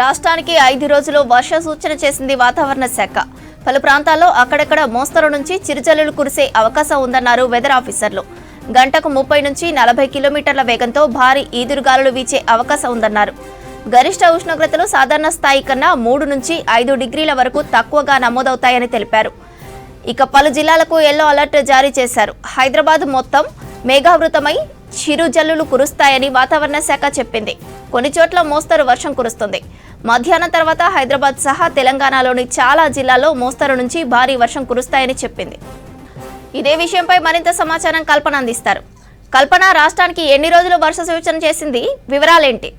రాష్ట్రానికి ఐదు రోజులు వర్ష సూచన చేసింది వాతావరణ శాఖ. పలు ప్రాంతాల్లో అక్కడక్కడ మోస్తరు నుంచి చిరుజల్లులు కురిసే అవకాశం ఉందన్నారు వెదర్ ఆఫీసర్లు. గంటకు ముప్పై నుంచి నలభై కిలోమీటర్ల వేగంతో భారీ ఈదురుగాలులు వీచే అవకాశం ఉందన్నారు. గరిష్ట ఉష్ణోగ్రతలు సాధారణ స్థాయి కన్నా మూడు నుంచి ఐదు డిగ్రీల వరకు తక్కువగా నమోదవుతాయని తెలిపారు. ఇక పలు జిల్లాలకు ఎల్లో అలర్ట్ జారీ చేశారు. హైదరాబాద్ మొత్తం మేఘావృతమై చిరుజల్లులు కురుస్తాయని వాతావరణ శాఖ చెప్పింది. కొన్ని చోట్ల మోస్తరు వర్షం కురుస్తుంది. మధ్యాహ్నం తర్వాత హైదరాబాద్ సహా తెలంగాణలోని చాలా జిల్లాల్లో మోస్తరు నుంచి భారీ వర్షం కురుస్తాయని చెప్పింది. ఇదే విషయంపై మరింత సమాచారం కల్పన అందిస్తారు. కల్పన రాష్ట్రానికి ఎన్ని రోజులు వర్ష సూచన చేసింది? వివరాలేంటి?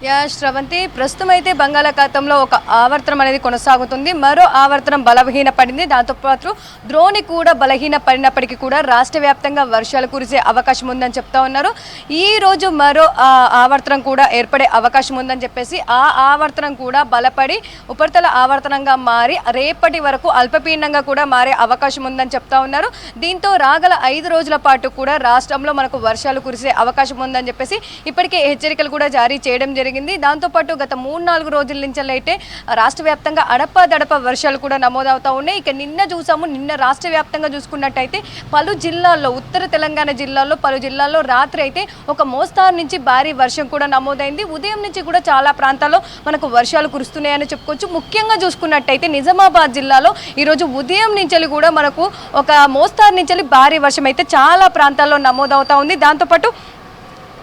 యా శ్రవంతి ప్రస్తుతం అయితే బంగాళాఖాతంలో ఒక ఆవర్తనం అనేది కొనసాగుతుంది. మరో ఆవర్తనం బలహీన పడింది దాంతోపాటు ద్రోణి కూడా బలహీన పడినప్పటికీ కూడా రాష్ట్ర వ్యాప్తంగా వర్షాలు కురిసే అవకాశం ఉందని చెప్తా ఉన్నారు. ఈ రోజు మరో ఆ, ఆవర్తనం కూడా ఏర్పడే అవకాశం ఉందని చెప్పేసి ఆ ఆవర్తనం కూడా బలపడి ఉపరితల ఆవర్తనంగా మారి రేపటి వరకు అల్పపీడనంగా కూడా మారే అవకాశం ఉందని చెప్తా ఉన్నారు. దీంతో రాగల ఐదు రోజుల పాటు కూడా రాష్ట్రంలో మనకు వర్షాలు కురిసే అవకాశం ఉందని చెప్పేసి ఇప్పటికే హెచ్చరికలు కూడా జారీ చేయడం జరిగింది. దాంతోపాటు గత మూడు నాలుగు రోజుల నుంచి అయితే రాష్ట్ర వ్యాప్తంగా అడప దడప వర్షాలు కూడా నమోదవుతూ ఉన్నాయి. ఇక నిన్న చూసాము నిన్న రాష్ట్ర వ్యాప్తంగా చూసుకున్నట్టయితే పలు జిల్లాల్లో ఉత్తర తెలంగాణ జిల్లాల్లో పలు జిల్లాల్లో రాత్రి అయితే ఒక మోస్తారు నుంచి భారీ వర్షం కూడా నమోదైంది. ఉదయం నుంచి కూడా చాలా ప్రాంతాల్లో మనకు వర్షాలు కురుస్తున్నాయని చెప్పుకోవచ్చు. ముఖ్యంగా చూసుకున్నట్టయితే నిజామాబాద్ జిల్లాలో ఈరోజు ఉదయం నుంచి కూడా మనకు ఒక మోస్తారు నుంచి భారీ వర్షం అయితే చాలా ప్రాంతాల్లో నమోదవుతా ఉంది. దాంతోపాటు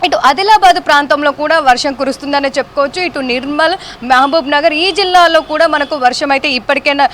ఇటు ఆదిలాబాద్ ప్రాంతంలో కూడా వర్షం కురుస్తుందని చెప్పుకోవచ్చు. ఇటు నిర్మల్ మహబూబ్ నగర్ ఈ జిల్లాలో కూడా మనకు వర్షం అయితే ఇప్పటికైనా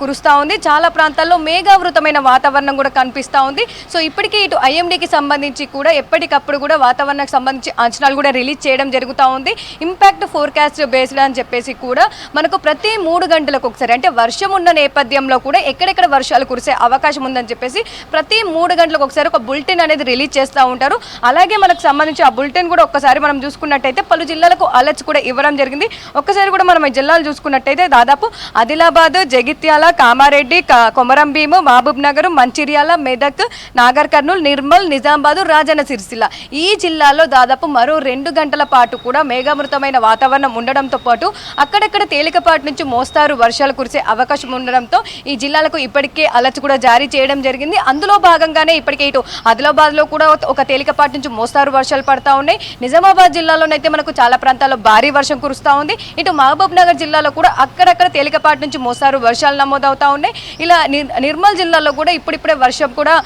కురుస్తూ ఉంది. చాలా ప్రాంతాల్లో మేఘావృతమైన వాతావరణం కూడా కనిపిస్తూ ఉంది. సో ఇప్పటికే ఇటు ఐఎండీకి సంబంధించి కూడా ఎప్పటికప్పుడు కూడా వాతావరణానికి సంబంధించి అంచనాలు కూడా రిలీజ్ చేయడం జరుగుతూ ఉంది. ఇంపాక్ట్ ఫోర్కాస్ట్ బేస్డ్ అని చెప్పేసి కూడా మనకు ప్రతి మూడు గంటలకు ఒకసారి అంటే వర్షం ఉన్న నేపథ్యంలో కూడా ఎక్కడెక్కడ వర్షాలు కురిసే అవకాశం ఉందని చెప్పేసి ప్రతి మూడు గంటలకు ఒకసారి ఒక బులెటిన్ అనేది రిలీజ్ చేస్తూ ఉంటారు. అలాగే మనకు సంబంధించి ఆ బులెటిన్ కూడా ఒక్కసారి మనం చూసుకున్నట్టయితే పలు జిల్లాలకు అలర్ట్స్ కూడా ఇవ్వడం జరిగింది. ఒక్కసారి కూడా మనం ఈ జిల్లాలు చూసుకున్నట్టయితే దాదాపు ఆదిలాబాద్ జగిత్యాల కామారెడ్డి క- కొమరం భీము మహబూబ్ నగర్ మంచిర్యాల మెదక్ నాగర్ కర్నూలు నిర్మల్ నిజామాబాద్ రాజన్న సిరిసిల్ల. ఈ జిల్లాలో దాదాపు మరో రెండు గంటల పాటు కూడా మేఘామృతమైన వాతావరణం ఉండడంతో పాటు అక్కడక్కడ తేలికపాటి నుంచి మోస్తారు వర్షాలు కురిసే అవకాశం ఉండడంతో ఈ జిల్లాలకు ఇప్పటికే అలర్ట్స్ కూడా జారీ చేయడం జరిగింది. అందులో భాగంగానే ఇప్పటికే ఇటు ఆదిలాబాద్లో కూడా ఒక తేలికపాటి నుంచి మోస్తారు వర్షాలు పడతా ఉన్నాయి. నిజామాబాద్ జిల్లాలోనైతే మనకు చాలా ప్రాంతాల్లో భారీ వర్షం కురుస్తూ ఉంది. ఇటు మహబూబ్ నగర్ జిల్లాలో కూడా అక్కడక్కడ తేలికపాటి నుంచి మోసారు వర్షాలు నమోదవుతా ఉన్నాయి. ఇలా నిర్- నిర్మల్ జిల్లాలో కూడా ఇప్పుడిప్పుడే వర్షం కూడా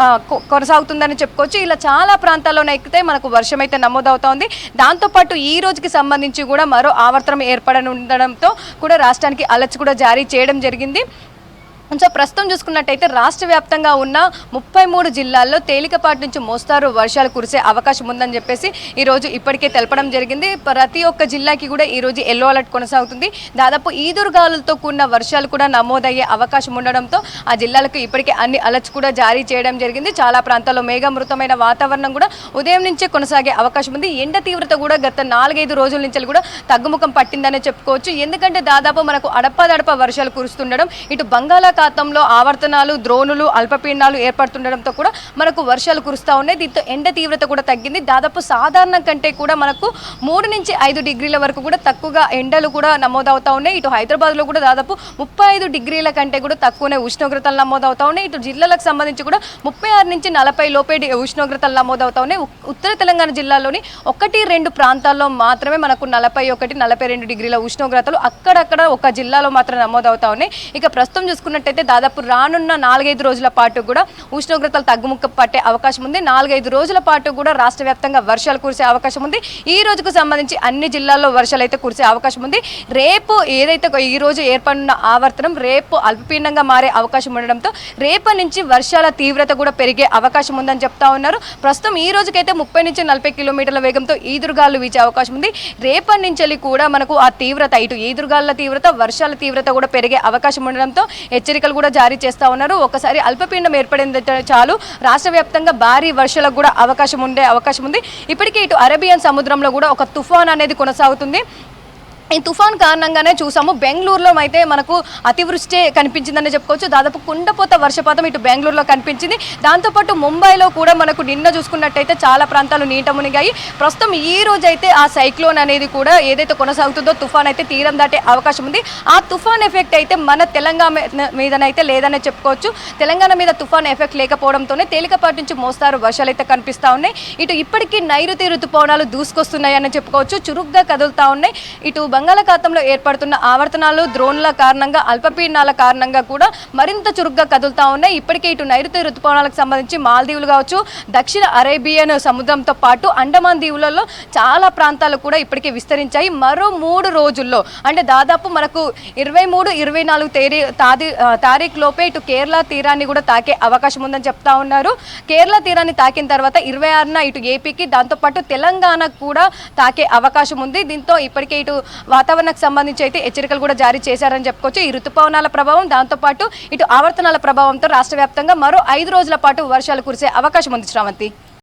కొ- కొనసాగుతుందని చెప్పుకోవచ్చు. ఇలా చాలా ప్రాంతాల్లోనైతే మనకు వర్షం అయితే నమోదవుతా ఉంది. దాంతోపాటు ఈ రోజుకి సంబంధించి కూడా మరో ఆవర్తనం ఏర్పడనుండడంతో కూడా రాష్ట్రానికి అలర్ట్స్ కూడా జారీ చేయడం జరిగింది. సో ప్రస్తుతం చూసుకున్నట్టయితే రాష్ట్ర వ్యాప్తంగా ఉన్న ముప్పై మూడు జిల్లాల్లో తేలికపాటి నుంచి మోస్తారు వర్షాలు కురిసే అవకాశం ఉందని చెప్పేసి ఈరోజు ఇప్పటికే తెలపడం జరిగింది. ప్రతి ఒక్క జిల్లాకి కూడా ఈరోజు ఎల్లో అలర్ట్ కొనసాగుతుంది. దాదాపు ఈదురుగాలులతో కూడిన వర్షాలు కూడా నమోదయ్యే అవకాశం ఉండడంతో ఆ జిల్లాలకు ఇప్పటికే అన్ని అలర్ట్స్ కూడా జారీ చేయడం జరిగింది. చాలా ప్రాంతాల్లో మేఘమృతమైన వాతావరణం కూడా ఉదయం నుంచే కొనసాగే అవకాశం ఉంది. ఎండ తీవ్రత కూడా గత నాలుగైదు రోజుల నుంచి కూడా తగ్గుముఖం పట్టిందనే చెప్పుకోవచ్చు. ఎందుకంటే దాదాపు మనకు అడపదడప వర్షాలు కురుస్తుండడం ఇటు బంగాళాఖాతంలో ఆవర్తనాలు ద్రోణులు అల్పపీడనాలు ఏర్పడుతుండడంతో కూడా మనకు వర్షాలు కురుస్తూ ఉన్నాయి. దీంతో ఎండ తీవ్రత కూడా తగ్గింది. దాదాపు సాధారణం కంటే కూడా మనకు మూడు నుంచి ఐదు డిగ్రీల వరకు కూడా తక్కువగా ఎండలు కూడా నమోదవుతూ ఉన్నాయి. ఇటు హైదరాబాద్లో కూడా దాదాపు ముప్పై ఐదు డిగ్రీల కంటే కూడా తక్కువనే ఉష్ణోగ్రతలు నమోదవుతూ ఉన్నాయి. ఇటు జిల్లాలకు సంబంధించి కూడా ముప్పై ఆరు నుంచి నలభై లోపే ఉష్ణోగ్రతలు నమోదవుతూ ఉన్నాయి. ఉత్తర తెలంగాణ జిల్లాలోని ఒకటి రెండు ప్రాంతాల్లో మాత్రమే మనకు నలభై ఒకటి నలభై రెండు డిగ్రీల ఉష్ణోగ్రతలు అక్కడక్కడ ఒక జిల్లాలో మాత్రం నమోదవుతా ఉన్నాయి. ఇక ప్రస్తుతం చూసుకున్నట్టయితే దాదాపు రానున్న నాలుగైదు రోజుల పాటు కూడా ఉష్ణోగ్రతలు తగ్గుముక్క పట్టే అవకాశం ఉంది. నాలుగైదు రోజుల పాటు కూడా రాష్ట్ర వ్యాప్తంగా వర్షాలు కురిసే అవకాశం ఉంది. ఈ రోజుకు సంబంధించి అన్ని జిల్లాల్లో వర్షాలు అయితే కురిసే అవకాశం ఉంది. రేపు ఏదైతే ఈ రోజు ఏర్పడిన ఆవర్తనం రేపు అల్పపీండంగా మారే అవకాశం ఉండడంతో రేపటి నుంచి వర్షాల తీవ్రత కూడా పెరిగే అవకాశం ఉందని చెప్తా ఉన్నారు. ప్రస్తుతం ఈ రోజుకైతే ముప్పై నుంచి నలభై కిలోమీటర్ల వేగంతో ఈదురుగాలు వీచే అవకాశం ఉంది. రేపటి నుంచి కూడా మనకు ఆ తీవ్రత ఇటు ఈదురుగాల తీవ్రత వర్షాల తీవ్రత కూడా పెరిగే అవకాశం ఉండడంతో హెచ్చరికలు కూడా జారీ చేస్తా ఉన్నారు. ఒకసారి అల్పపీండం ఏర్పడింది చాలు. రాష్ట్ర వ్యాప్తంగా భారీ వర్షాలకు కూడా అవకాశం ఉండే అవకాశం ఉంది. ఇప్పటికే ఇటు అరేబియన్ సముద్రంలో కూడా ఒక తుఫాన్ అనేది కొనసాగుతుంది. ఈ తుఫాన్ కారణంగానే చూసాము. బెంగళూరులో అయితే మనకు అతివృష్టి కనిపించిందని చెప్పుకోవచ్చు. దాదాపు కుండపోత వర్షపాతం ఇటు బెంగళూరులో కనిపించింది. దాంతోపాటు ముంబైలో కూడా మనకు నిన్న చూసుకున్నట్టయితే చాలా ప్రాంతాలు నీట మునిగాయి. ప్రస్తుతం ఈ రోజు అయితే ఆ సైక్లోన్ అనేది కూడా ఏదైతే కొనసాగుతుందో తుఫాన్ అయితే తీరం దాటే అవకాశం ఉంది. ఆ తుఫాన్ ఎఫెక్ట్ అయితే మన తెలంగాణ మీదనైతే లేదని చెప్పుకోవచ్చు. తెలంగాణ మీద తుఫాన్ ఎఫెక్ట్ లేకపోవడంతోనే తేలికపాటి నుంచి మోస్తారు వర్షాలు అయితే కనిపిస్తూ ఉన్నాయి. ఇటు ఇప్పటికీ నైరుతి ఋతుపవనాలు దూసుకొస్తున్నాయని చెప్పుకోవచ్చు. చురుగ్గా కదులుతా ఉన్నాయి. ఇటు బంగాళాఖాతంలో ఏర్పడుతున్న ఆవర్తనాలు ద్రోణుల కారణంగా అల్పపీడనాల కారణంగా కూడా మరింత చురుగ్గా కదులుతా ఉన్నాయి. ఇప్పటికే ఇటు నైరుతి రుతుపవనాలకు సంబంధించి మాల్దీవులు కావచ్చు దక్షిణ అరేబియన్ సముద్రంతో పాటు అండమాన్ దీవులలో చాలా ప్రాంతాలు కూడా ఇప్పటికే విస్తరించాయి. మరో మూడు రోజుల్లో అంటే దాదాపు మనకు ఇరవై మూడు ఇరవై నాలుగు తేదీ తాది తారీఖు లోపే ఇటు కేరళ తీరాన్ని కూడా తాకే అవకాశం ఉందని చెప్తా ఉన్నారు. కేరళ తీరాన్ని తాకిన తర్వాత ఇరవై ఆరున ఇటు ఏపీకి దాంతోపాటు తెలంగాణకు కూడా తాకే అవకాశం ఉంది. దీంతో ఇప్పటికే ఇటు వాతావరణకు సంబంధించి అయితే హెచ్చరికలు కూడా జారీ చేశారని చెప్పుకోవచ్చు. ఈ ఋతుపవనాల ప్రభావం దాంతోపాటు ఇటు ఆవర్తనాల ప్రభావంతో రాష్ట్ర వ్యాప్తంగా మరో ఐదు రోజుల పాటు వర్షాలు కురిసే అవకాశం ఉంది శ్రావంతి.